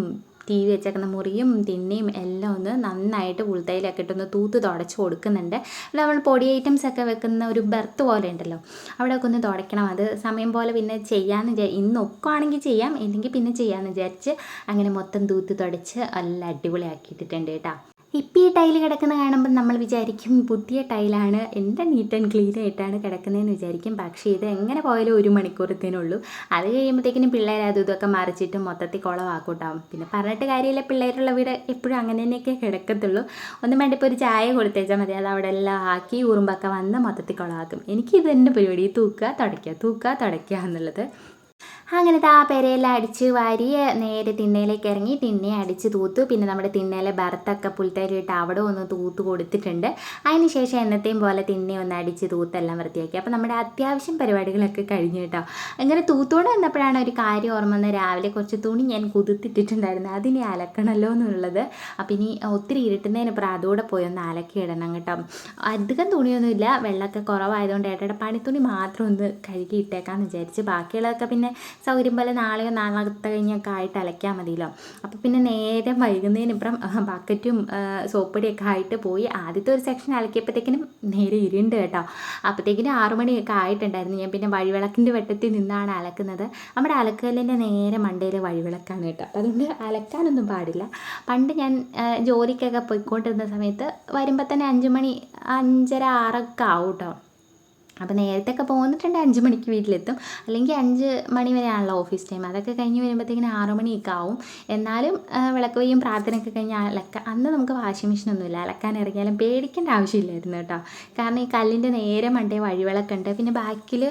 ടി വി വെച്ചേക്കുന്ന മുറിയും തിണ്ണയും എല്ലാം ഒന്ന് നന്നായിട്ട് ഉൾത്തയിലൊക്കെ ഇട്ടൊന്ന് തൂത്ത് തുടച്ച് കൊടുക്കുന്നുണ്ട്. നമ്മൾ പൊടി ഐറ്റംസ് ഒക്കെ വെക്കുന്ന ഒരു ബെർത്ത് പോലെ ഉണ്ടല്ലോ. അവിടെയൊക്കെ ഒന്ന് തുടയ്ക്കണം. അത് സമയം പോലെ പിന്നെ ചെയ്യാമെന്ന് വിചാരിച്ച് ഇന്ന് ഒക്കുവാണെങ്കിൽ ചെയ്യാം ഇല്ലെങ്കിൽ പിന്നെ ചെയ്യാമെന്ന് വിചാരിച്ച് അങ്ങനെ മൊത്തം തൂത്ത് തുടച്ച് എല്ലാം അടിപൊളിയാക്കിയിട്ടിട്ടുണ്ട് കേട്ടോ. ഇപ്പം ടൈൽ കിടക്കുന്ന കാണുമ്പോൾ നമ്മൾ വിചാരിക്കും പുതിയ ടൈലാണ് എന്റെ നീറ്റ് ആൻഡ് ക്ലീൻ ആയിട്ടാണ് കിടക്കുന്നതെന്ന് വിചാരിക്കും. പക്ഷേ ഇത് എങ്ങനെ പോയാലും ഒരു മണിക്കൂറത്തേനുള്ളൂ. അത് കഴിയുമ്പോഴത്തേക്കിനും പിള്ളേർ അതും ഇതൊക്കെ മറിച്ചിട്ട് മൊത്തത്തിൽ കുളവാക്കൂട്ടാവും പിന്നെ പറഞ്ഞിട്ട് കാര്യമില്ല പിള്ളേരുള്ള വീട് എപ്പോഴും അങ്ങനെ തന്നെയൊക്കെ കിടക്കത്തുള്ളൂ. ഒന്നും വേണ്ട ഇപ്പോൾ ഒരു ചായ കൊടുത്തേച്ചാൽ മതി. അത് അവിടെ എല്ലാം ആക്കി ഉറുമ്പൊക്കെ വന്ന് മൊത്തത്തിൽ കുളമാക്കും എനിക്കിത് എന്റെ പരിപാടി തൂക്കുക തുടയ്ക്കുക തൂക്കുക തുടയ്ക്കുക എന്നുള്ളത്. അങ്ങനത്തെ ആ പെരയെല്ലാം അടിച്ച് വാരി നേരെ തിണ്ണയിലേക്ക് ഇറങ്ങി തിന്നെ അടിച്ച് തൂത്തു. പിന്നെ നമ്മുടെ തിണ്ണയിലെ ഭർത്തൊക്കെ പുൽത്തരിയിട്ട് അവിടെ ഒന്ന് തൂത്ത് കൊടുത്തിട്ടുണ്ട്. അതിന് ശേഷം എന്നത്തെയും പോലെ തിന്നെ ഒന്ന് അടിച്ച് തൂത്തെല്ലാം വൃത്തിയാക്കി. അപ്പോൾ നമ്മുടെ അത്യാവശ്യം പരിപാടികളൊക്കെ കഴിഞ്ഞു കേട്ടോ. അങ്ങനെ തൂത്തോടെ വന്നപ്പോഴാണ് ഒരു കാര്യം ഓർമ്മ വന്നത്. രാവിലെ കുറച്ച് തുണി ഞാൻ കുതിർത്തിട്ടിട്ടുണ്ടായിരുന്നു. അതിനെ അലക്കണമല്ലോ എന്നുള്ളത്. അപ്പോൾ ഇനി ഒത്തിരി ഇരുട്ടുന്നതിന് അതോടെ പോയി ഒന്ന് അലക്കി ഇടണം കേട്ടോ. അധികം തുണിയൊന്നുമില്ല. വെള്ളമൊക്കെ കുറവായതുകൊണ്ട് ഏട്ടയുടെ പണിത്തുണി മാത്രം ഒന്ന് കഴുകി ഇട്ടേക്കാന്ന് വിചാരിച്ച്. ബാക്കിയുള്ളതൊക്കെ പിന്നെ സൗകര്യം പോലെ നാളെയോ നാളത്തെ കഴിഞ്ഞൊക്കെ ആയിട്ട് അലക്കിയാൽ മതിയല്ലോ. അപ്പോൾ പിന്നെ നേരെ വൈകുന്നതിനിപ്പുറം ബക്കറ്റും സോപ്പടിയൊക്കെ ആയിട്ട് പോയി ആദ്യത്തെ ഒരു സെക്ഷൻ അലക്കിയപ്പോഴത്തേക്കിനും നേരെ ഇരുണ്ട് കേട്ടോ. അപ്പോഴത്തേക്കിനും ആറു മണിയൊക്കെ ആയിട്ടുണ്ടായിരുന്നു. ഞാൻ പിന്നെ വഴിവിളക്കിന്റെ വെട്ടത്തിൽ നിന്നാണ് അലക്കുന്നത്. നമ്മുടെ അലക്കലിന്റെ നേരെ മണ്ടയിൽ വഴിവിളക്കാണ് കേട്ടോ. അപ്പോൾ അതുകൊണ്ട് അലക്കാനൊന്നും പാടില്ല. പണ്ട് ഞാൻ ജോലിക്കൊക്കെ പോയിക്കൊണ്ടിരുന്ന സമയത്ത് വരുമ്പോൾ തന്നെ അഞ്ച് മണി അഞ്ചര ആറൊക്കെ ആവും കേട്ടോ. അപ്പോൾ നേരത്തെ ഒക്കെ പോകുന്നിട്ടുണ്ട് അഞ്ച് മണിക്ക് വീട്ടിലെത്തും. അല്ലെങ്കിൽ അഞ്ച് മണി വരെയാണല്ലോ ഓഫീസ് ടൈം. അതൊക്കെ കഴിഞ്ഞ് വരുമ്പോഴത്തേക്കിന് ആറ് മണിയൊക്കെ ആവും. എന്നാലും വിളക്ക് വയ്യും പ്രാർത്ഥനയൊക്കെ കഴിഞ്ഞ് അലക്ക അന്ന് നമുക്ക് വാഷിംഗ് മെഷീനൊന്നുമില്ല. അലക്കാൻ ഇറങ്ങിയാലും പേടിക്കേണ്ട ആവശ്യമില്ലായിരുന്നു കേട്ടോ. കാരണം ഈ കല്ലിന്റെ നേരെ മണ്ടേ വഴിവിളക്കുണ്ട് പിന്നെ ബാക്കിൽ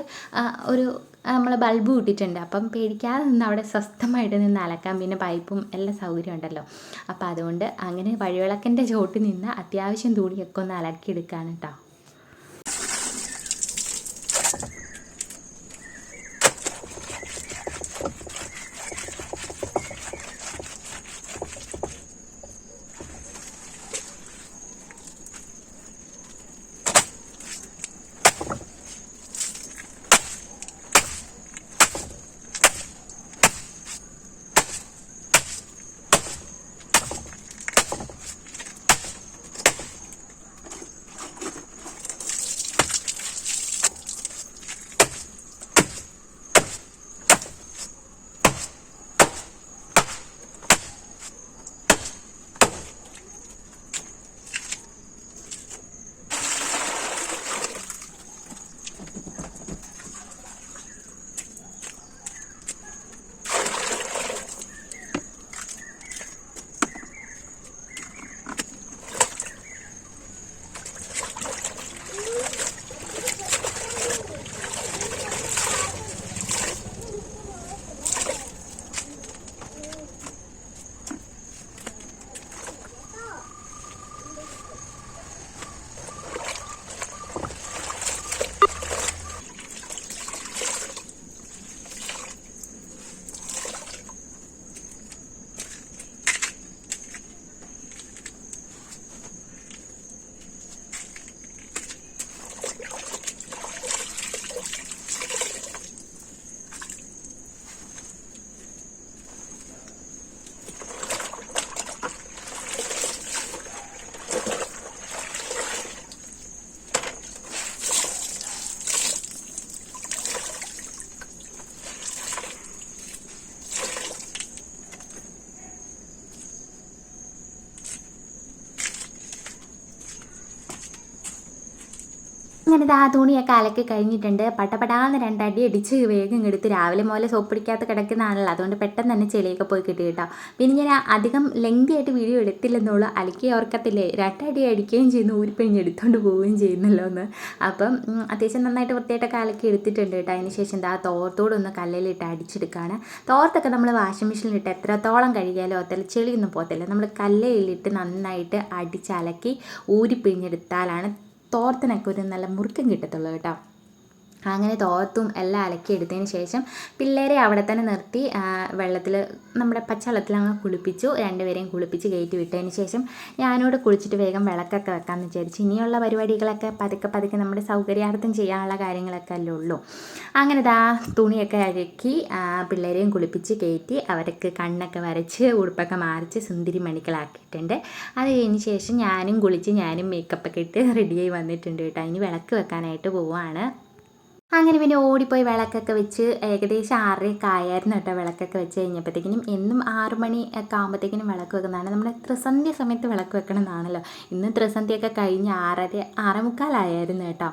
ഒരു നമ്മൾ ബൾബ് ഇട്ടിട്ടുണ്ട് അപ്പം പേടിക്കാതെ നിന്ന് അവിടെ സ്വസ്ഥമായിട്ട് നിന്ന് അലക്കാം. പിന്നെ പൈപ്പും എല്ലാ സൗകര്യം ഉണ്ടല്ലോ. അപ്പോൾ അതുകൊണ്ട് അങ്ങനെ വഴിവിളക്കിന്റെ ചോട്ടിൽ നിന്ന് അത്യാവശ്യം തുണിയൊക്കെ ഒന്ന് അലക്കിയെടുക്കുകയാണ് കേട്ടോ. അങ്ങനെ ആ തുണിയൊക്കെ അലക്കി കഴിഞ്ഞിട്ടുണ്ട്. പട്ടപ്പെടാന്ന് രണ്ടടി അടിച്ച് വേഗം എടുത്ത് രാവിലെ മുതലേ സോപ്പ് പിടിക്കാത്ത കിടക്കുന്നതാണല്ലോ. അതുകൊണ്ട് പെട്ടെന്ന് തന്നെ ചെളിയൊക്കെ പോയി കിട്ടി കേട്ടോ. പിന്നെ ഞാൻ അധികം ലെങ്തി ആയിട്ട് വീഡിയോ എടുത്തില്ലെന്നുള്ളൂ. അലക്കി ഓർക്കത്തില്ലേ? രണ്ടടി അടിക്കുകയും ചെയ്യുന്നു. ഊരിപ്പിഴിഞ്ഞ് എടുത്തുകൊണ്ട് പോവുകയും ചെയ്യുന്നല്ലോ എന്ന്. അപ്പം അത്യാവശ്യം നന്നായിട്ട് വൃത്തിയായിട്ടൊക്കെ അലക്കി എടുത്തിട്ടുണ്ട് കേട്ടോ. അതിന് ശേഷം ദാ തോർത്തോട് ഒന്ന് കല്ലിലിട്ട് അടിച്ചെടുക്കുകയാണ് തോർത്തൊക്കെ നമ്മൾ വാഷിംഗ് മെഷീനിലിട്ട് എത്രത്തോളം കഴുകിയാലോ അത്ര ചെളിയൊന്നും പോകത്തില്ല. നമ്മൾ കല്ലയിലിട്ട് നന്നായിട്ട് അടിച്ചലക്കി ഊരിപ്പിഴിഞ്ഞെടുത്താലാണ് തോർത്തിനൊക്കെ ഒരു നല്ല മുറുക്കം കിട്ടത്തുള്ളൂ കേട്ടോ. അങ്ങനെ തോർത്തും എല്ലാം അലക്കി എടുത്തതിന് ശേഷം പിള്ളേരെ അവിടെ തന്നെ നിർത്തി വെള്ളത്തിൽ നമ്മുടെ പച്ചവെള്ളത്തിൽ അങ്ങ് കുളിപ്പിച്ചു രണ്ടുപേരെയും കുളിപ്പിച്ച് കയറ്റി വിട്ടതിന് ശേഷം ഞാനോട് കുളിച്ചിട്ട് വേഗം വിളക്കൊക്കെ വെക്കാമെന്ന് വിചാരിച്ചു. ഇനിയുള്ള പരിപാടികളൊക്കെ പതുക്കെ പതുക്കെ നമ്മുടെ സൗകര്യാർത്ഥം ചെയ്യാനുള്ള കാര്യങ്ങളൊക്കെ അല്ലേ ഉള്ളൂ. അങ്ങനെ ദാ തുണിയൊക്കെ അഴക്കി പിള്ളേരെയും കുളിപ്പിച്ച് കയറ്റി അവർക്ക് കണ്ണൊക്കെ വരച്ച് ഉടുപ്പൊക്കെ മാറിച്ച് സുന്ദരി മണിക്കളാക്കിയിട്ടുണ്ട്. അത് കഴിഞ്ഞ ശേഷം ഞാനും കുളിച്ച് ഞാനും മേക്കപ്പൊക്കെ ഇട്ട് റെഡിയായി വന്നിട്ടുണ്ട് കേട്ടോ. ഇനി വിളക്ക് വെക്കാനായിട്ട് പോവുകയാണ് അങ്ങനെ പിന്നെ ഓടിപ്പോയി വിളക്കൊക്കെ വെച്ച് ഏകദേശം ആറരയൊക്കെ ആയായിരുന്നു കേട്ടോ വിളക്കൊക്കെ വെച്ച് കഴിഞ്ഞപ്പോഴത്തേക്കിനും. എന്നും ആറു മണി ഒക്കെ ആകുമ്പോഴത്തേക്കിനും വിളക്ക് വെക്കുന്നതാണ്. നമ്മൾ ത്രിസന്ധ്യ സമയത്ത് വിളക്ക് വെക്കണം എന്നാണല്ലോ ഇന്ന് ത്രിസന്ധ്യയൊക്കെ കഴിഞ്ഞ് ആറര ആറേമുക്കാലായിരുന്നു കേട്ടോ.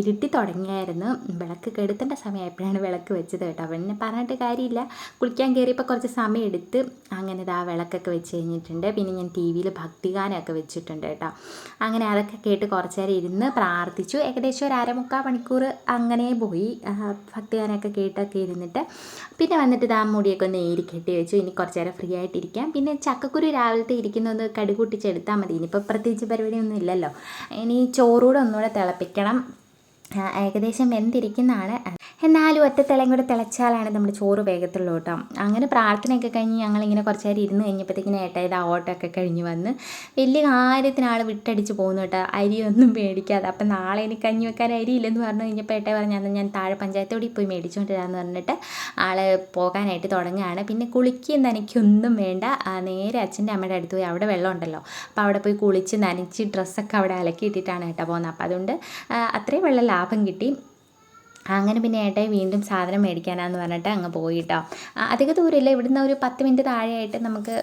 ഇരുട്ടി തുടങ്ങിയായിരുന്നു. വിളക്ക് കെടുത്തേണ്ട സമയമായപ്പോഴാണ് വിളക്ക് വെച്ചത് കേട്ടോ. പിന്നെ പറഞ്ഞിട്ട് കാര്യമില്ല. കുളിക്കാൻ കയറിയപ്പോൾ കുറച്ച് സമയം എടുത്ത് അങ്ങനെ ഇതാ വിളക്കൊക്കെ വെച്ച് കഴിഞ്ഞിട്ടുണ്ട്. പിന്നെ ഞാൻ ടി വിയിൽ ഭക്തിഗാനമൊക്കെ വെച്ചിട്ടുണ്ട് കേട്ടോ. അങ്ങനെ അതൊക്കെ കേട്ട് കുറച്ച് നേരം ഇരുന്ന് പ്രാർത്ഥിച്ചു. ഏകദേശം ഒരു അരമുക്കാൽ മണിക്കൂർ അങ്ങനെ പോയി. ഭക്തിഗാനമൊക്കെ കേട്ടൊക്കെ ഇരുന്നിട്ട് പിന്നെ വന്നിട്ട് ഇതാ മുടിയൊക്കെ ഒന്ന് ഏരി കെട്ടി വെച്ചു. ഇനി കുറച്ച് നേരം ഫ്രീ ആയിട്ടിരിക്കാം. പിന്നെ ചക്കക്കുരു രാവിലത്തെ ഇരിക്കുന്നൊന്ന് കടുകൂട്ടിച്ചെടുത്താൽ മതി. ഇനിയിപ്പോൾ പ്രത്യേകിച്ച് പരിപാടിയൊന്നും ഇല്ലല്ലോ. ഇനി ചോറൂടെ ഒന്നുകൂടെ തിളപ്പിക്കണം. ഏകദേശം വെന്തിരിക്കുന്നതാണ്. എന്നാലും ഒറ്റ തിളയും കൂടെ തിളച്ചാലാണ് നമ്മുടെ ചോറ് വേഗത്തുള്ളൂ കേട്ടോ. അങ്ങനെ പ്രാർത്ഥനയൊക്കെ കഴിഞ്ഞ് ഞങ്ങളിങ്ങനെ കുറച്ച് നേരം ഇരുന്ന് കഴിഞ്ഞപ്പോഴത്തേക്കിന് ഏട്ടായത് ആ ഓട്ടമൊക്കെ കഴിഞ്ഞ് വന്ന് വലിയ കാര്യത്തിന് ആൾ വിട്ടടിച്ച് പോകുന്നു കേട്ടോ. അരിയൊന്നും മേടിക്കാതെ. അപ്പം നാളെ എനിക്ക് കഞ്ഞി വെക്കാൻ അരിയില്ലെന്ന് പറഞ്ഞു കഴിഞ്ഞപ്പോൾ ഏട്ടായി പറഞ്ഞു എന്നാൽ ഞാൻ താഴെ പഞ്ചായത്തോടി പോയി മേടിച്ചുകൊണ്ട് വരാമെന്ന് പറഞ്ഞിട്ട് ആൾ പോകാനായിട്ട് തുടങ്ങുകയാണ്. പിന്നെ കുളിക്കുകയും നനയ്ക്കൊന്നും വേണ്ട. നേരെ അച്ഛന്റെ അമ്മയുടെ അടുത്ത് പോയി അവിടെ വെള്ളം ഉണ്ടല്ലോ. അപ്പോൾ അവിടെ പോയി കുളിച്ച് നനച്ച് ഡ്രസ്സൊക്കെ അവിടെ അലക്കി അലക്കിയിട്ടിട്ടാണ് കേട്ടോ പോകുന്നത് അപ്പോൾ അതുകൊണ്ട് അത്രയും വെള്ളം ലാഭം കിട്ടി. അങ്ങനെ പിന്നെ ഏട്ടായി വീണ്ടും സാധനം മേടിക്കാനാന്ന് പറഞ്ഞിട്ട് അങ്ങ് പോയിട്ടോ. അധിക ദൂരമില്ല. ഇവിടുന്ന് ഒരു പത്ത് മിനിറ്റ് താഴെയായിട്ട് നമുക്ക്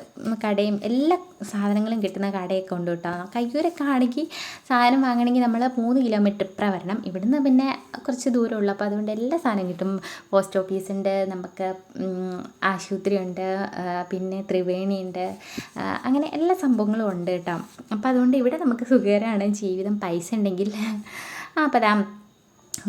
കടയും എല്ലാ സാധനങ്ങളും കിട്ടുന്ന കടയൊക്കെ ഉണ്ട് കേട്ടോ. കയ്യൂരൊക്കെ ആണെങ്കിൽ സാധനം വാങ്ങണമെങ്കിൽ നമ്മൾ മൂന്ന് കിലോമീറ്റർ ഇപ്പുറം വരണം ഇവിടുന്ന് പിന്നെ കുറച്ച് ദൂരമുള്ളൂ അപ്പോൾ അതുകൊണ്ട് എല്ലാ സാധനം കിട്ടും. പോസ്റ്റ് ഓഫീസുണ്ട് നമുക്ക് ആശുപത്രി ഉണ്ട് പിന്നെ ത്രിവേണി ഉണ്ട് അങ്ങനെ എല്ലാ സംഭവങ്ങളും ഉണ്ട് കേട്ടോ. അപ്പോൾ അതുകൊണ്ട് ഇവിടെ നമുക്ക് സുഖകരമാണ്. ജീവിതം പൈസ ഉണ്ടെങ്കിൽ ആ അപ്പോൾ ദാ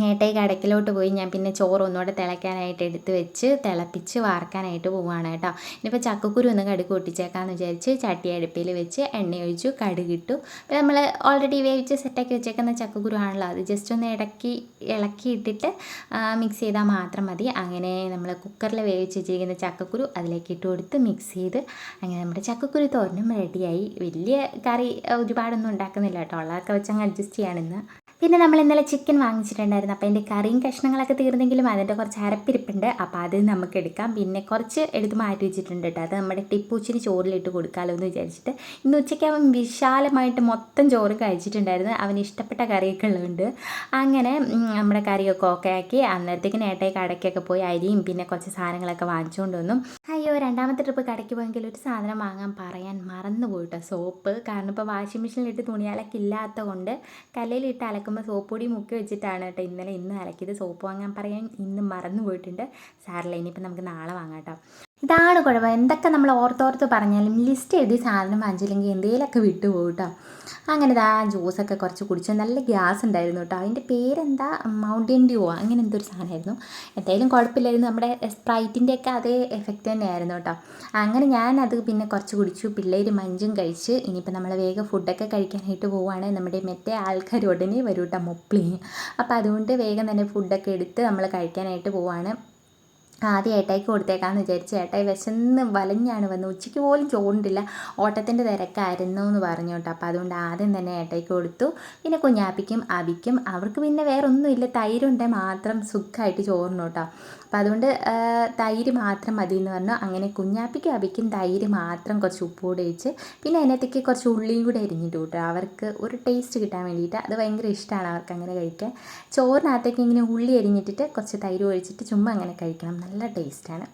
ഏട്ടായി കടക്കിലോട്ട് പോയി. ഞാൻ പിന്നെ ചോറ് ഒന്നുകൂടെ തിളയ്ക്കാനായിട്ട് എടുത്ത് വെച്ച് തിളപ്പിച്ച് വാർക്കാനായിട്ട് പോവുകയാണ് കേട്ടോ. ഇനിയിപ്പോൾ ചക്കക്കുരു ഒന്ന് കടുക് പൊട്ടിച്ചേക്കാമെന്ന് വിചാരിച്ച് ചട്ടി അടുപ്പിൽ വെച്ച് എണ്ണ ഒഴിച്ചു കടുക് ഇട്ടു. അപ്പോൾ നമ്മൾ ഓൾറെഡി വേവിച്ച് സെറ്റാക്കി വെച്ചേക്കുന്ന ചക്കക്കുരു ആണല്ലോ. അത് ജസ്റ്റ് ഒന്ന് ഇടക്കി ഇളക്കി ഇട്ടിട്ട് മിക്സ് ചെയ്താൽ മാത്രം മതി. അങ്ങനെ നമ്മൾ കുക്കറിൽ വേവിച്ച് വെച്ചിരിക്കുന്ന ചക്കക്കുരു അതിലേക്ക് ഇട്ട് കൊടുത്ത് മിക്സ് ചെയ്ത് അങ്ങനെ നമ്മുടെ ചക്കക്കുരു തോരനും റെഡിയായി വലിയ കറി ഒരുപാടൊന്നും ഉണ്ടാക്കുന്നില്ല കേട്ടോ. ഉള്ളതൊക്കെ വെച്ച് അങ്ങ് അഡ്ജസ്റ്റ് ചെയ്യാണിന്ന് പിന്നെ നമ്മൾ ഇന്നലെ ചിക്കൻ വാങ്ങിച്ചിട്ടുണ്ടായിരുന്നു. അപ്പോൾ അതിന്റെ കറിയും കഷ്ണങ്ങളൊക്കെ തീർന്നെങ്കിലും അതിന്റെ കുറച്ച് അരപ്പിരിപ്പുണ്ട്. അപ്പോൾ അത് നമുക്ക് എടുക്കാം. പിന്നെ കുറച്ച് എടുത്ത് മാറ്റി വെച്ചിട്ടുണ്ട് കേട്ടോ. അത് നമ്മുടെ ടിപ്പൂച്ചിന് ചോറിലിട്ട് കൊടുക്കാമല്ലോ എന്ന് വിചാരിച്ചിട്ട്. ഇന്ന് ഉച്ചയ്ക്ക് അവൻ വിശാലമായിട്ട് മൊത്തം ചോറ് കഴിച്ചിട്ടുണ്ടായിരുന്നു. അവന് ഇഷ്ടപ്പെട്ട കറിയൊക്കെ ഉള്ളതുകൊണ്ട്. അങ്ങനെ നമ്മുടെ കറിയൊക്കെ ഓക്കെ ആക്കി. അന്നേരത്തേക്ക് ഏട്ടായി കടയ്ക്കൊക്കെ പോയി അരിയും പിന്നെ കുറച്ച് സാധനങ്ങളൊക്കെ വാങ്ങിച്ചുകൊണ്ട് വന്നു. അയ്യോ രണ്ടാമത്തെ ട്രിപ്പ് കടയ്ക്ക് പോയെങ്കിൽ ഒരു സാധനം വാങ്ങാൻ പറയാൻ മറന്നു പോയിട്ടോ സോപ്പ്. കാരണം ഇപ്പോൾ വാഷിംഗ് മെഷീനിലിട്ട് തുണിയാലൊക്കെ ഇല്ലാത്തതുകൊണ്ട് കൊണ്ട് കല്ലിലിട്ട് അലക്കുമ്പോൾ സോപ്പ് പൊടി മുക്കി വെച്ചിട്ടാണ് കേട്ടോ ഇന്നലെ ഇന്ന് അലക്കിയത്. സോപ്പ് വാങ്ങാൻ പറയാൻ ഇന്ന് മറന്നു പോയിട്ടുണ്ട്. സാറില്ല ഇനിയിപ്പോൾ നമുക്ക് നാളെ വാങ്ങാം കേട്ടോ. ഇതാണ് കുഴപ്പം. എന്തൊക്കെ നമ്മൾ ഓർത്തോർത്ത് പറഞ്ഞാലും ലിസ്റ്റ് എഴുതി സാധനം വാങ്ങിച്ചില്ലെങ്കിൽ എന്തെങ്കിലുമൊക്കെ വിട്ടുപോകും കേട്ടോ. അങ്ങനെ ആ ജ്യൂസൊക്കെ കുറച്ച് കുടിച്ചു നല്ല ഗ്യാസ് ഉണ്ടായിരുന്നു കേട്ടോ. അതിന്റെ പേരെന്താ? മൗണ്ടൻ ഡ്യൂ അങ്ങനെ എന്തൊരു സാധനമായിരുന്നു. എന്തായാലും കുഴപ്പമില്ലായിരുന്നു. നമ്മുടെ സ്പ്രൈറ്റിന്റെ ഒക്കെ അതേ എഫക്റ്റ് തന്നെയായിരുന്നു കേട്ടോ. അങ്ങനെ ഞാൻ അത് പിന്നെ കുറച്ച് കുടിച്ചു. പിള്ളേർ മഞ്ചും കഴിച്ച് ഇനിയിപ്പോൾ നമ്മൾ വേഗം ഫുഡൊക്കെ കഴിക്കാനായിട്ട് പോവുകയാണ് നമ്മുടെ മറ്റേ ആൾക്കാർ ഉടനെ വരും കേട്ടോ മുപ്പിളി അപ്പോൾ അതുകൊണ്ട് വേഗം തന്നെ ഫുഡൊക്കെ എടുത്ത് നമ്മൾ കഴിക്കാനായിട്ട് പോവുകയാണ് ആദ്യം ഏട്ടായിക്ക് കൊടുത്തേക്കാന്ന് വിചാരിച്ചു ഏട്ടായി വിശന്ന് വലഞ്ഞാണ് വന്നത് ഉച്ചയ്ക്ക് പോലും ചോണ്ടില്ല ഓട്ടത്തിന്റെ തിരക്കായിരുന്നു എന്ന് പറഞ്ഞു കേട്ടോ. അപ്പോൾ അതുകൊണ്ട് ആദ്യം തന്നെ ഏട്ടായിക്ക് കൊടുത്തു. പിന്നെ കുഞ്ഞാപ്പിക്കും അബിക്കും അവർക്ക് പിന്നെ വേറെ ഒന്നുമില്ല തൈരുണ്ടെ മാത്രം സുഖമായിട്ട് ചോറിനു കേട്ടോ. അപ്പം അതുകൊണ്ട് തൈര് മാത്രം മതി എന്ന് പറഞ്ഞു. അങ്ങനെ കുഞ്ഞാപ്പിക്കും അബിക്കും തൈര് മാത്രം കുറച്ച് ഉപ്പ് കൂടെ ഒഴിച്ച് പിന്നെ അതിനകത്തേക്ക് കുറച്ച് ഉള്ളിയും കൂടെ അരിഞ്ഞിട്ട് കൂട്ടോ. അവർക്ക് ഒരു ടേസ്റ്റ് കിട്ടാൻ വേണ്ടിയിട്ട്. അത് ഭയങ്കര ഇഷ്ടമാണ് അവർക്ക് അങ്ങനെ കഴിക്കാൻ. ചോറിനകത്തേക്ക് ഇങ്ങനെ ഉള്ളി അരിഞ്ഞിട്ടിട്ട് കുറച്ച് തൈര് ഒഴിച്ചിട്ട് ചുമ്മാ അങ്ങനെ കഴിക്കണം. നല്ല ടേസ്റ്റാണ്.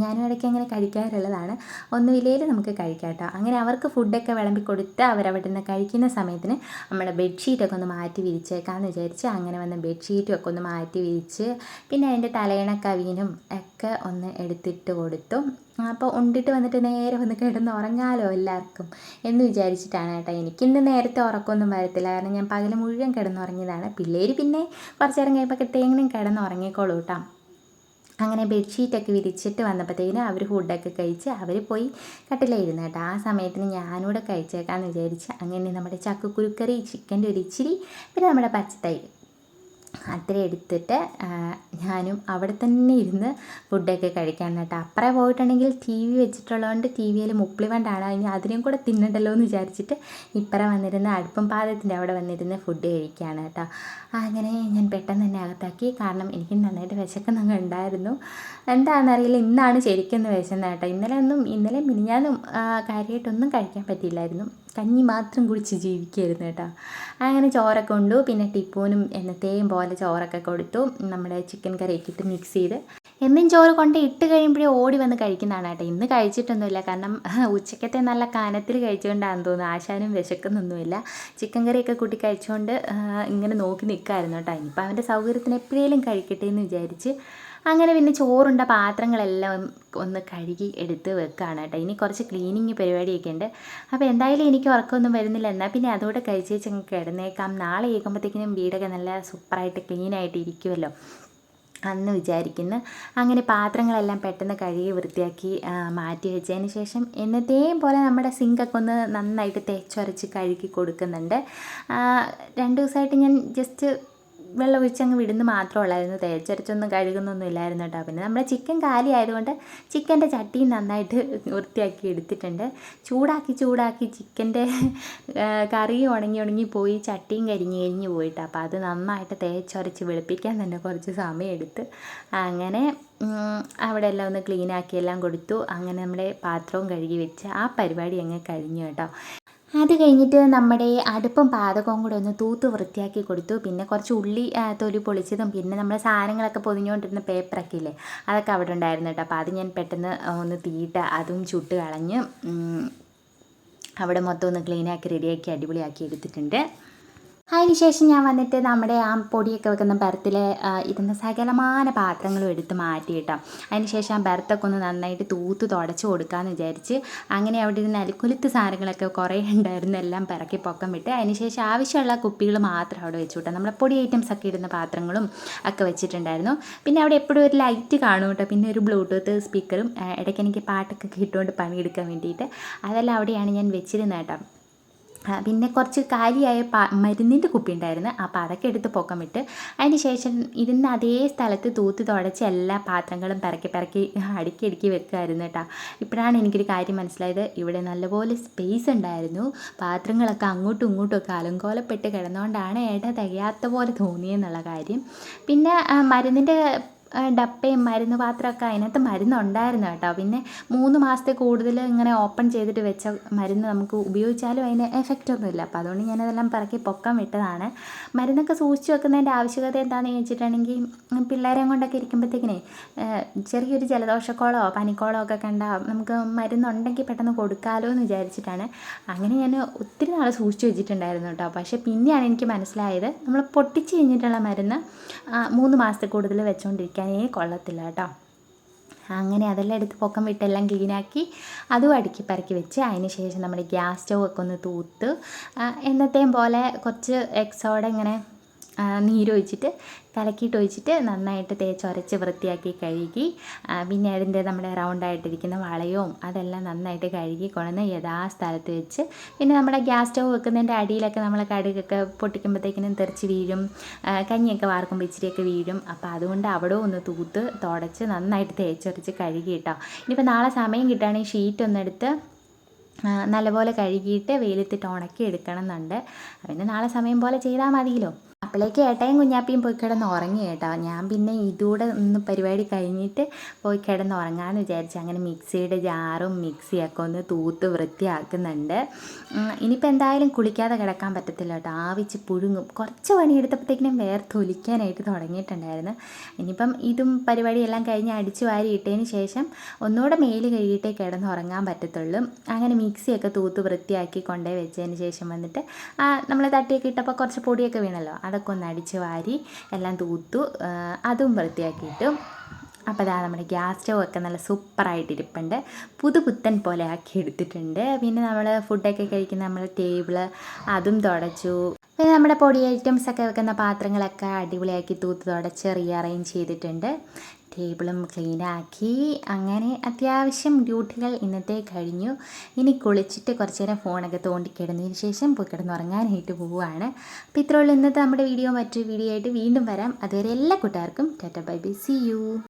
ഞാനും ഇടയ്ക്ക് അങ്ങനെ കഴിക്കാറുള്ളതാണ്. ഒന്നുമില്ലേലും നമുക്ക് കഴിക്കാം കേട്ടോ. അങ്ങനെ അവർക്ക് ഫുഡൊക്കെ വിളമ്പി കൊടുത്ത് അവരവിടെ നിന്ന് കഴിക്കുന്ന സമയത്തിന് നമ്മുടെ ബെഡ്ഷീറ്റൊക്കെ ഒന്ന് മാറ്റി വിരിച്ചേക്കാമെന്ന് വിചാരിച്ച് അങ്ങനെ വന്ന് ബെഡ്ഷീറ്റും ഒക്കെ ഒന്ന് മാറ്റി വിരിച്ച് പിന്നെ അതിന്റെ തലയിണ കവീനും ഒക്കെ ഒന്ന് എടുത്തിട്ട് കൊടുത്തു. അപ്പോൾ ഉണ്ടിട്ട് വന്നിട്ട് നേരെ വന്ന് കിടന്ന് ഉറങ്ങാലോ എല്ലാവർക്കും എന്ന് വിചാരിച്ചിട്ടാണ് കേട്ടോ എനിക്കിന്ന് നേരത്തെ ഉറക്കമൊന്നും വരത്തില്ല. കാരണം ഞാൻ പകൽ മുഴുവൻ കിടന്നുറങ്ങിയതാണ്. പിള്ളേർ പിന്നെ കുറച്ച് നേരം കഴിയുമ്പോൾ തേങ്ങനും കിടന്ന് ഉറങ്ങിക്കോളൂ കേട്ടോ. അങ്ങനെ ബെഡ്ഷീറ്റൊക്കെ വിരിച്ചിട്ട് വന്നപ്പോഴത്തേക്കിനും അവർ ഫുഡൊക്കെ കഴിച്ച് അവർ പോയി കട്ടിലായിരുന്നു കേട്ടോ. ആ സമയത്തിന് ഞാനൂടെ കഴിച്ചേക്കാമെന്ന് വിചാരിച്ച് അങ്ങനെ നമ്മുടെ ചക്കക്കുരുക്കറി ചിക്കന്റെ ഒരു ഇച്ചിരി പിന്നെ നമ്മുടെ പച്ചത്തൈര്. അത്ര എടുത്തിട്ട് ഞാനും അവിടെ തന്നെ ഇരുന്ന് ഫുഡൊക്കെ കഴിക്കാൻ കേട്ടോ. അപ്പുറേ പോയിട്ടുണ്ടെങ്കിൽ ടി വി വെച്ചിട്ടുള്ളതുകൊണ്ട് ടി വിയിൽ മുപ്പിളി വണ്ടാണ്. ഇനി അതിനെയും കൂടെ തിന്നണ്ടല്ലോ എന്ന് വിചാരിച്ചിട്ട് ഇപ്പുറം വന്നിരുന്ന് അടുപ്പം പാദത്തിന്റെ അവിടെ വന്നിരുന്ന് ഫുഡ് കഴിക്കുകയാണ് കേട്ടോ. അങ്ങനെ ഞാൻ പെട്ടെന്ന് തന്നെ അകത്താക്കി. കാരണം എനിക്ക് നന്നായിട്ട് വിശക്കുന്നങ്ങ് ഉണ്ടായിരുന്നു. എന്താണെന്നറിയില്ല ഇന്നാണ് ശരിക്കും വിശന്നത് കേട്ടോ. ഇന്നലെ ഒന്നും ഇന്നലെ മിനിഞ്ഞാന്നും കാര്യമായിട്ടൊന്നും കഴിക്കാൻ പറ്റിയില്ലായിരുന്നു. കഞ്ഞി മാത്രം കുടിച്ച് ജീവിക്കുകയായിരുന്നു കേട്ടോ. അങ്ങനെ ചോറൊക്കെ കൊണ്ടു പിന്നെ ടിപ്പൂനും എന്നത്തെയും പോലെ ചോറൊക്കെ കൊടുത്തു. നമ്മുടെ ചിക്കൻ കറിയൊക്കെ ഇട്ട് മിക്സ് ചെയ്ത്. എന്നും ചോറ് കൊണ്ട് ഇട്ട് കഴിയുമ്പോഴേ ഓടി വന്ന് കഴിക്കുന്നതാണ് കേട്ടോ. ഇന്ന് കഴിച്ചിട്ടൊന്നുമില്ല. കാരണം ഉച്ചക്കത്തെ നല്ല കാനത്തിൽ കഴിച്ചുകൊണ്ടാണെന്ന് തോന്നുന്നു. ആശാനും വിശക്കുന്നൊന്നുമില്ല. ചിക്കൻ കറിയൊക്കെ കൂട്ടി കഴിച്ചുകൊണ്ട് ഇങ്ങനെ നോക്കി നിൽക്കായിരുന്നു കേട്ടോ. ഇനിയിപ്പോൾ അവന്റെ സൗകര്യത്തിന് എപ്പോഴേലും കഴിക്കട്ടെ എന്ന് വിചാരിച്ച് അങ്ങനെ പിന്നെ ചോറുണ്ട പാത്രങ്ങളെല്ലാം ഒന്ന് കഴുകി എടുത്ത് വെക്കുകയാണ് കേട്ടോ. ഇനി കുറച്ച് ക്ലീനിങ് പരിപാടിയൊക്കെ ഉണ്ട്. അപ്പോൾ എന്തായാലും എനിക്ക് ഉറക്കമൊന്നും വരുന്നില്ല. എന്നാൽ പിന്നെ അതോടെ കഴിച്ചേച്ചങ്ങ് കിടന്നേക്കാം. നാളെ കേൾക്കുമ്പോഴത്തേക്കിനും വീടൊക്കെ നല്ല സൂപ്പറായിട്ട് ക്ലീനായിട്ട് ഇരിക്കുമല്ലോ. അന്ന് വിചാരിക്കുന്നു. അങ്ങനെ പാത്രങ്ങളെല്ലാം പെട്ടെന്ന് കഴുകി വൃത്തിയാക്കി മാറ്റി വെച്ചതിന് ശേഷം എന്നത്തെയും പോലെ നമ്മുടെ സിങ്കൊക്കെ ഒന്ന് നന്നായിട്ട് തേച്ചൊരച്ച് കഴുകി കൊടുക്കുന്നുണ്ട്. രണ്ട് ദിവസമായിട്ട് ഞാൻ ജസ്റ്റ് വെള്ളം ഒഴിച്ചങ്ങ് മാത്രമേ മാത്രമുള്ളായിരുന്നു. തേച്ചരച്ചൊന്നും കഴുകുന്നൊന്നും ഇല്ലായിരുന്നു കേട്ടോ. പിന്നെ നമ്മുടെ ചിക്കൻ കാലി ആയതുകൊണ്ട് ചിക്കന്റെ ചട്ടിയും നന്നായിട്ട് വൃത്തിയാക്കി എടുത്തിട്ടുണ്ട്. ചൂടാക്കി ചൂടാക്കി ചിക്കന്റെ കറി ഉണങ്ങി ഉണങ്ങി പോയി ചട്ടിയും കരിഞ്ഞ് കരിഞ്ഞ് പോയിട്ട്. അപ്പോൾ അത് നന്നായിട്ട് തേച്ചൊരച്ച് വെളുപ്പിക്കാൻ തന്നെ കുറച്ച് സമയമെടുത്ത്. അങ്ങനെ അവിടെ എല്ലാം ഒന്ന് ക്ലീൻ ആക്കി എല്ലാം കൊടുത്തു. അങ്ങനെ നമ്മുടെ പാത്രവും കഴുകി വെച്ച് ആ പരിപാടി അങ്ങ് കഴിഞ്ഞു കേട്ടോ. അത് കഴിഞ്ഞിട്ട് നമ്മുടെ അടുപ്പും പാതകവും കൂടെ ഒന്ന് തൂത്ത് വൃത്തിയാക്കി കൊടുത്തു. പിന്നെ കുറച്ച് ഉള്ളി തൊലി പൊളിച്ചതും പിന്നെ നമ്മുടെ സാധനങ്ങളൊക്കെ പൊതിഞ്ഞുകൊണ്ടിരുന്ന പേപ്പറൊക്കെ ഇല്ലേ അതൊക്കെ അവിടെ ഉണ്ടായിരുന്നു കേട്ടോ. അപ്പോൾ അത് ഞാൻ പെട്ടെന്ന് ഒന്ന് തീയിട്ട് അതും ചുട്ട് കളഞ്ഞ് അവിടെ മൊത്തം ഒന്ന് ക്ലീനാക്കി റെഡിയാക്കി അടിപൊളിയാക്കി എടുത്തിട്ടുണ്ട്. അതിന് ശേഷം ഞാൻ വന്നിട്ട് നമ്മുടെ ആ പൊടിയൊക്കെ വെക്കുന്ന ബർത്തിൽ ഇരുന്ന സകലമാന പാത്രങ്ങളും എടുത്ത് മാറ്റി കിട്ടാം അതിന് ശേഷം ആ ബർത്തൊക്കെ ഒന്ന് നന്നായിട്ട് തൂത്ത് തുടച്ച് കൊടുക്കാമെന്ന് വിചാരിച്ച് അങ്ങനെ അവിടെ ഇരുന്ന് അലുക്കുലുത്ത് സാധനങ്ങളൊക്കെ കുറേ ഉണ്ടായിരുന്നു എല്ലാം പിറക്കി പൊക്കം വിട്ട് അതിന് ശേഷം ആവശ്യമുള്ള കുപ്പികൾ മാത്രം അവിടെ വെച്ചു വിട്ടാം നമ്മുടെ പൊടി ഐറ്റംസ് ഒക്കെ ഇടുന്ന പാത്രങ്ങളും ഒക്കെ വെച്ചിട്ടുണ്ടായിരുന്നു. പിന്നെ അവിടെ എപ്പോഴും ഒരു ലൈറ്റ് കാണും കേട്ടോ. പിന്നെ ഒരു ബ്ലൂടൂത്ത് സ്പീക്കറും ഇടയ്ക്ക് എനിക്ക് പാട്ടൊക്കെ കിട്ടുകൊണ്ട് പണിയെടുക്കാൻ വേണ്ടിയിട്ട് അതെല്ലാം അവിടെയാണ് ഞാൻ വെച്ചിരുന്നത് കേട്ടോ. പിന്നെ കുറച്ച് കാലിയായ പാ മരുന്നിന്റെ കുപ്പി ഉണ്ടായിരുന്നു അപ്പോൾ അതൊക്കെ എടുത്ത് പൊക്കം വിട്ട് അതിന് ശേഷം ഇരുന്ന് അതേ സ്ഥലത്ത് തൂത്ത് തുടച്ച് എല്ലാ പാത്രങ്ങളും പിറക്കി പിറക്കി അടുക്കി അടുക്കി വെക്കുമായിരുന്നു കേട്ടോ. ഇപ്പോഴാണ് എനിക്കൊരു കാര്യം മനസ്സിലായത്. ഇവിടെ നല്ലപോലെ സ്പേസ് ഉണ്ടായിരുന്നു. പാത്രങ്ങളൊക്കെ അങ്ങോട്ടും ഇങ്ങോട്ടും ഒക്കെ അലങ്കോലപ്പെട്ട് കിടന്നുകൊണ്ടാണ് ഏട്ട തികയാത്ത പോലെ തോന്നിയെന്നുള്ള കാര്യം. പിന്നെ മരുന്നിന്റെ ഡപ്പയും മരുന്ന് പാത്രമൊക്കെ അതിനകത്ത് മരുന്നുണ്ടായിരുന്നു കേട്ടോ. പിന്നെ മൂന്ന് മാസത്തെ കൂടുതൽ ഇങ്ങനെ ഓപ്പൺ ചെയ്തിട്ട് വെച്ച മരുന്ന് നമുക്ക് ഉപയോഗിച്ചാലും അതിന് എഫക്റ്റ് ഒന്നുമില്ല. അപ്പോൾ അതുകൊണ്ട് ഞാനതെല്ലാം പറക്കി പൊക്കം വിട്ടതാണ്. മരുന്നൊക്കെ സൂക്ഷിച്ച് വെക്കുന്നതിന്റെ ആവശ്യകത എന്താണെന്ന് ചോദിച്ചിട്ടുണ്ടെങ്കിൽ പിള്ളേരെയും കൊണ്ടൊക്കെ ഇരിക്കുമ്പോഴത്തേക്കിനെ ചെറിയൊരു ജലദോഷക്കോളോ പനിക്കോളോ ഒക്കെ കണ്ടാൽ നമുക്ക് മരുന്നുണ്ടെങ്കിൽ പെട്ടെന്ന് കൊടുക്കാമല്ലോ എന്ന് വിചാരിച്ചിട്ടാണ്. അങ്ങനെ ഞാൻ ഒത്തിരി നാൾ സൂക്ഷിച്ച് വെച്ചിട്ടുണ്ടായിരുന്നു കേട്ടോ. പക്ഷേ പിന്നെയാണ് എനിക്ക് മനസ്സിലായത് നമ്മൾ പൊട്ടിച്ച് കഴിഞ്ഞിട്ടുള്ള മരുന്ന് മൂന്ന് മാസത്തിൽ കൂടുതൽ വെച്ചുകൊണ്ടിരിക്കാനേ കൊള്ളത്തില്ല കേട്ടോ. അങ്ങനെ അതെല്ലാം എടുത്ത് പൊക്കം വിട്ടെല്ലാം ക്ലീനാക്കി അതും അടുക്കി പറക്കി വെച്ച് അതിന് ശേഷം നമ്മുടെ ഗ്യാസ് സ്റ്റൗ ഒക്കെ ഒന്ന് തൂത്ത് എന്നത്തെയും പോലെ കുറച്ച് എക്സോടെ ഇങ്ങനെ നീരൊഴിച്ചിട്ട് കലക്കിയിട്ട് ഒഴിച്ചിട്ട് നന്നായിട്ട് തേച്ചൊരച്ച് വൃത്തിയാക്കി കഴുകി പിന്നെ അതിന്റെ നമ്മുടെ റൗണ്ടായിട്ടിരിക്കുന്ന വളയവും അതെല്ലാം നന്നായിട്ട് കഴുകി കൊണ്ടുവന്ന് യഥാസ്ഥലത്ത് വെച്ച് പിന്നെ നമ്മുടെ ഗ്യാസ് സ്റ്റൗ വെക്കുന്നതിന്റെ അടിയിലൊക്കെ നമ്മൾ കടുകൊക്കെ പൊട്ടിക്കുമ്പോഴത്തേക്കിനും തെറിച്ച് വീഴും കഞ്ഞിയൊക്കെ വാർക്കുമ്പോൾ ഇച്ചിരിയൊക്കെ വീഴും. അപ്പോൾ അതുകൊണ്ട് അവിടെ ഒന്ന് തൂത്ത് തുടച്ച് നന്നായിട്ട് തേച്ചൊരച്ച് കഴുകി കേട്ടോ. ഇനിയിപ്പോൾ നാളെ സമയം കിട്ടുകയാണെങ്കിൽ ഷീറ്റ് ഒന്നെടുത്ത് നല്ലപോലെ കഴുകിയിട്ട് വെയിലത്തിട്ട് ഉണക്കി എടുക്കണം എന്നുണ്ട്. പിന്നെ നാളെ സമയം പോലെ ചെയ്താൽ മതിയല്ലോ. അപ്പോഴേക്ക് ഏട്ടയും കുഞ്ഞാപ്പിയും പോയി കിടന്ന് ഉറങ്ങി കേട്ടോ. ഞാൻ പിന്നെ ഇതുകൂടെ ഒന്ന് പരിപാടി കഴിഞ്ഞിട്ട് പോയി കിടന്ന് ഉറങ്ങാമെന്ന് വിചാരിച്ചു അങ്ങനെ മിക്സിയുടെ ജാറും മിക്സിയൊക്കെ ഒന്ന് തൂത്ത് വൃത്തിയാക്കുന്നുണ്ട്. ഇനിയിപ്പോൾ എന്തായാലും കുളിക്കാതെ കിടക്കാൻ പറ്റത്തില്ല കേട്ടോ. ആവിച്ച് പുഴുങ്ങും. കുറച്ച് പണിയെടുത്തപ്പോഴത്തേക്കിനും വേർത്തൊലിക്കാനായിട്ട് തുടങ്ങിയിട്ടുണ്ടായിരുന്നു. ഇനിയിപ്പം ഇതും പരിപാടിയെല്ലാം കഴിഞ്ഞ് അടിച്ചു വാരിയിട്ടതിന് ശേഷം ഒന്നുകൂടെ മേൽ കഴുകിയിട്ടേ കിടന്ന് ഉറങ്ങാൻ പറ്റത്തുള്ളൂ. അങ്ങനെ മിക്സിയൊക്കെ തൂത്ത് വൃത്തിയാക്കി കൊണ്ടേ വെച്ചതിന് ശേഷം വന്നിട്ട് നമ്മൾ തട്ടിയൊക്കെ ഇട്ടപ്പോൾ കുറച്ച് പൊടിയൊക്കെ വീണല്ലോ. അതൊക്കെ ഒന്ന് അടിച്ച് വാരി എല്ലാം തൂത്തു അതും വൃത്തിയാക്കിയിട്ടു അപ്പോൾ അതാ നമ്മുടെ ഗ്യാസ് സ്റ്റവ് ഒക്കെ നല്ല സൂപ്പറായിട്ട് ഇരിപ്പുണ്ട് പുതുപുത്തൻ പോലെ ആക്കി എടുത്തിട്ടുണ്ട്. പിന്നെ നമ്മൾ ഫുഡൊക്കെ കഴിക്കുന്ന നമ്മൾ ടേബിൾ അതും തുടച്ചു. പിന്നെ നമ്മുടെ പൊടി ഐറ്റംസ് ഒക്കെ വെക്കുന്ന പാത്രങ്ങളൊക്കെ അടിപൊളിയാക്കി തൂത്ത് തുടച്ച് റീഅറേഞ്ച് ചെയ്തിട്ടുണ്ട്. ടേബിളും ക്ലീനാക്കി അങ്ങനെ അത്യാവശ്യം ഡ്യൂട്ടികൾ ഇന്നത്തെ കഴിഞ്ഞു. ഇനി കുളിച്ചിട്ട് കുറച്ച് നേരം ഫോണൊക്കെ തോണ്ടി കിടന്നതിന് ശേഷം പോയി കിടന്നുറങ്ങാനായിട്ട് പോവുകയാണ്. അപ്പോൾ ഇത്രയുള്ള ഇന്നത്തെ നമ്മുടെ വീഡിയോ മറ്റൊരു വീഡിയോ ആയിട്ട് വീണ്ടും വരാം. അതുവരെ എല്ലാ കൂട്ടുകാർക്കും tata bye bye. See you